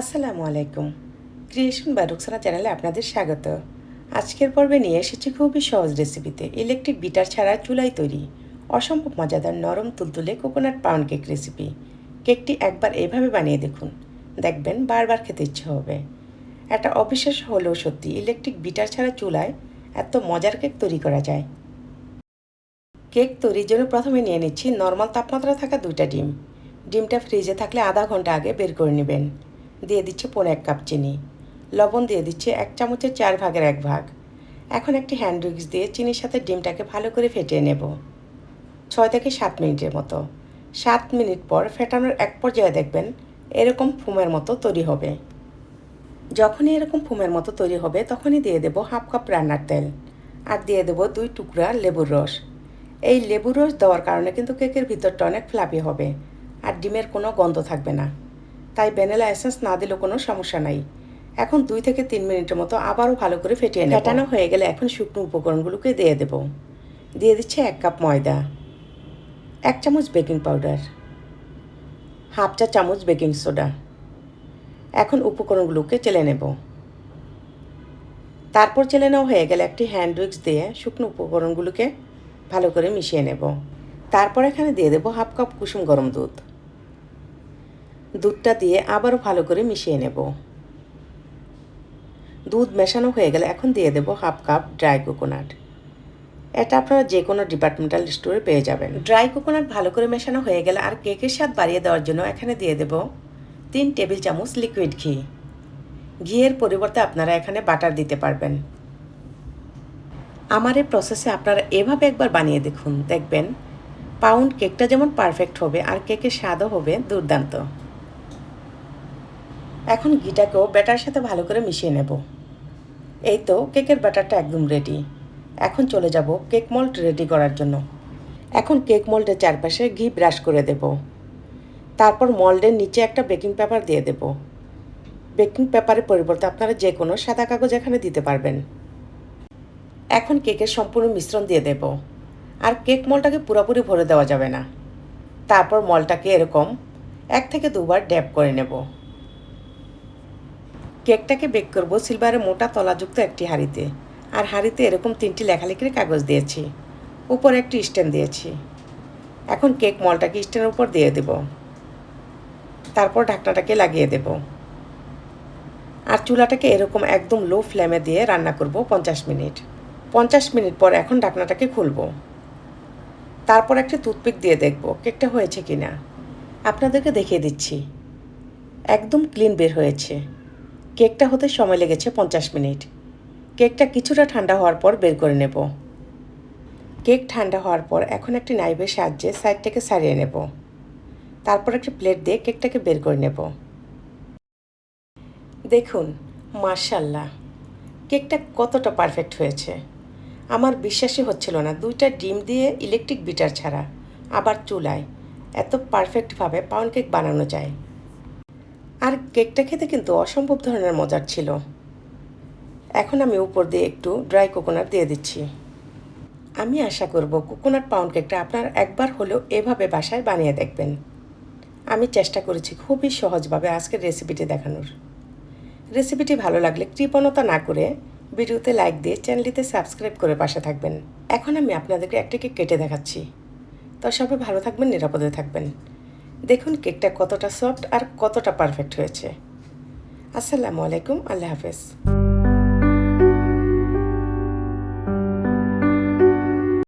আসসালামু আলাইকুম। ক্রিয়েশন বা রুকসানা চ্যানেলে আপনাদের স্বাগত। আজকের পর্বে নিয়ে এসেছি খুবই সহজ রেসিপিতে ইলেকট্রিক বিটার ছাড়া চুলাই তৈরি, অসম্ভব মজাদার নরম তুলতুলে কোকোনাট পাউন্ড কেক রেসিপি কেকটি একবার এইভাবে বানিয়ে দেখুন। দেখবেন বারবার খেতে ইচ্ছে হবে। একটা অবিশ্বাস্য হলেও সত্যি ইলেকট্রিক বিটার ছাড়া চুলায় এত মজার কেক তৈরি করা যায়। কেক তৈরির জন্য প্রথমে নিয়ে নিচ্ছি নর্মাল তাপমাত্রা থাকা দুইটা ডিম। ডিমটা ফ্রিজে থাকলে আধা ঘণ্টা আগে বের করে নেবেন। দিয়ে দিচ্ছে পনেরো এক কাপ চিনি। লবণ দিয়ে দিচ্ছে এক চামচের চার ভাগের এক ভাগ। এখন একটি হ্যান্ড উইক্স দিয়ে চিনির সাথে ডিমটাকে ভালো করে ফেটিয়ে নেব। ছয় থেকে সাত মিনিটের মতো। সাত মিনিট পর ফেটানোর এক পর্যায়ে দেখবেন এরকম ফুমের মতো তৈরি হবে। যখনই এরকম ফুমের মতো তৈরি হবে, তখনই দিয়ে দেবো হাফ কাপ রান্নার তেল আর দিয়ে দেবো দুই টুকরা লেবুর রস। এই লেবুর রস দেওয়ার কারণে কিন্তু কেকের ভিতরটা অনেক ফ্লাপি হবে আর ডিমের কোনো গন্ধ থাকবে না। তাই ভ্যানিলা এসেন্স না দিলেও কোনো সমস্যা নাই। এখন দুই থেকে তিন মিনিটের মতো আবারও ভালো করে ফেটিয়ে নেব। ফেটানো হয়ে গেলে এখন শুকনো উপকরণগুলোকে দিয়ে দেব। দিয়ে দিচ্ছে এক কাপ ময়দা, এক চামচ বেকিং পাউডার, হাফ চা চামচ বেকিং সোডা। এখন উপকরণগুলোকে চেলে নেব। তারপর চেলে নেওয়া হয়ে গেলে একটি হ্যান্ড উইক্স দিয়ে শুকনো উপকরণগুলোকে ভালো করে মিশিয়ে নেব। তারপর এখানে দিয়ে দেবো হাফ কাপ কুসুম গরম দুধ। দুধটা দিয়ে আবারও ভালো করে মিশিয়ে নেব। দুধ মেশানো হয়ে গেলে এখন দিয়ে দেবো হাফ কাপ ড্রাই কোকোনাট। এটা আপনারা যে কোনো ডিপার্টমেন্টাল স্টোরে পেয়ে যাবেন। ড্রাই কোকোনাট ভালো করে মেশানো হয়ে গেলে আর কেকের স্বাদ বাড়িয়ে দেওয়ার জন্য এখানে দিয়ে দেব তিন টেবিল চামচ লিকুইড ঘি। ঘিয়ের পরিবর্তে আপনারা এখানে বাটার দিতে পারবেন। আমার এই প্রসেসে আপনারা এভাবে একবার বানিয়ে দেখুন। দেখবেন, পাউন্ড কেকটা যেমন পারফেক্ট হবে আর কেকের স্বাদও হবে দুর্দান্ত। এখন ঘিটাকেও ব্যাটার সাথে ভালো করে মিশিয়ে নেব। এই তো কেকের ব্যাটারটা একদম রেডি এখন চলে যাব কেক মল্ট রেডি করার জন্য। এখন কেক মল্ডের চারপাশে ঘি ব্রাশ করে দেব। তারপর মল্ডের নিচে একটা বেকিং পেপার দিয়ে দেব। বেকিং পেপারের পরিবর্তে আপনারা যে কোনো সাদা কাগজ এখানে দিতে পারবেন। এখন কেকের সম্পূর্ণ মিশ্রণ দিয়ে দেব। আর কেক মলটাকে পুরোপুরি ভরে দেওয়া যাবে না। তারপর মলটাকে এরকম এক থেকে দুবার ড্যাপ করে নেব। কেকটাকে বেক করব সিলভারের মোটা তলাযুক্ত একটি হাঁড়িতে। আর হাঁড়িতে এরকম তিনটি লেখালেখির কাগজ দিয়েছি। উপরে একটি স্ট্যান্ড দিয়েছি। এখন কেক মলটাকে স্ট্যান্ডের উপর দিয়ে দেব। তারপর ঢাকনাটাকে লাগিয়ে দেব। আর চুলাটাকে এরকম একদম লো ফ্লেমে দিয়ে রান্না করব পঞ্চাশ মিনিট। পঞ্চাশ মিনিট পর এখন ঢাকনাটাকে খুলব। তারপর একটি টুথপিক দিয়ে দেখব কেকটা হয়েছে কি না আপনাদেরকে দেখিয়ে দিচ্ছি। একদম ক্লিন বের হয়েছে। কেকটা হতে সময় লেগেছে পঞ্চাশ মিনিট। কেকটা কিছুটা ঠান্ডা হওয়ার পর বের করে নেব। কেক ঠান্ডা হওয়ার পর এখন একটি নাইফের সাহায্যে সাইডটাকে সারিয়ে নেব। তারপর একটি প্লেট দিয়ে কেকটাকে বের করে নেব। দেখুন মার্শাল্লাহ কেকটা কতটা পারফেক্ট হয়েছে। আমার বিশ্বাসই হচ্ছিল না, দুইটা ডিম দিয়ে ইলেকট্রিক বিটার ছাড়া, আবার চুলায়, এত পারফেক্টভাবে পাউন্ড কেক বানানো যায়। আর কেকটা খেতে কিন্তু অসম্ভব ধরনের মজার ছিল। এখন আমি উপর দিয়ে একটু ড্রাই কোকোনাট দিয়ে দিচ্ছি। আমি আশা করব কোকোনাট পাউন্ড কেকটা আপনার একবার হলেও এভাবে বাসায় বানিয়ে দেখবেন। আমি চেষ্টা করেছি খুবই সহজভাবে আজকের রেসিপিটি দেখানোর। রেসিপিটি ভালো লাগলে কৃপণতা না করে ভিডিওতে লাইক দিয়ে চ্যানেলটিতে সাবস্ক্রাইব করে পাশে থাকবেন। এখন আমি আপনাদেরকে একটা কেক কেটে দেখাচ্ছি। তো সবাই ভালো থাকবেন, নিরাপদে থাকবেন। দেখুন কেকটা কতটা সফট আর কতটা পারফেক্ট হয়েছে। আসসালামু আলাইকুম আল্লাহ হাফেজ।